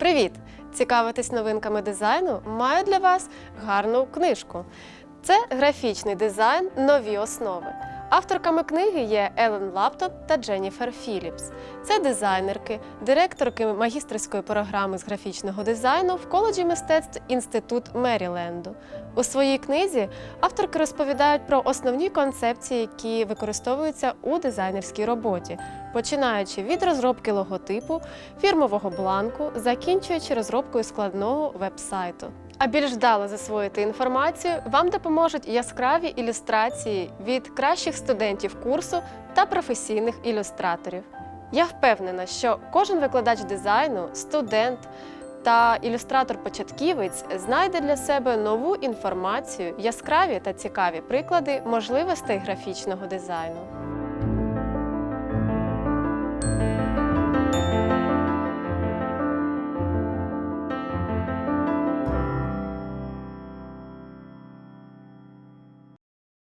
Привіт! Цікавитись новинками дизайну? Маю для вас гарну книжку. Це графічний дизайн Нові основи. Авторками книги є Елен Лаптон та Дженніфер Філіпс. Це дизайнерки, директорки магістерської програми з графічного дизайну в коледжі мистецтв Інститут Меріленду. У своїй книзі авторки розповідають про основні концепції, які використовуються у дизайнерській роботі, починаючи від розробки логотипу, фірмового бланку, закінчуючи розробкою складного веб-сайту. А більш вдало засвоїти інформацію вам допоможуть яскраві ілюстрації від кращих студентів курсу та професійних ілюстраторів. Я впевнена, що кожен викладач дизайну, студент та ілюстратор-початківець знайде для себе нову інформацію, яскраві та цікаві приклади можливостей графічного дизайну.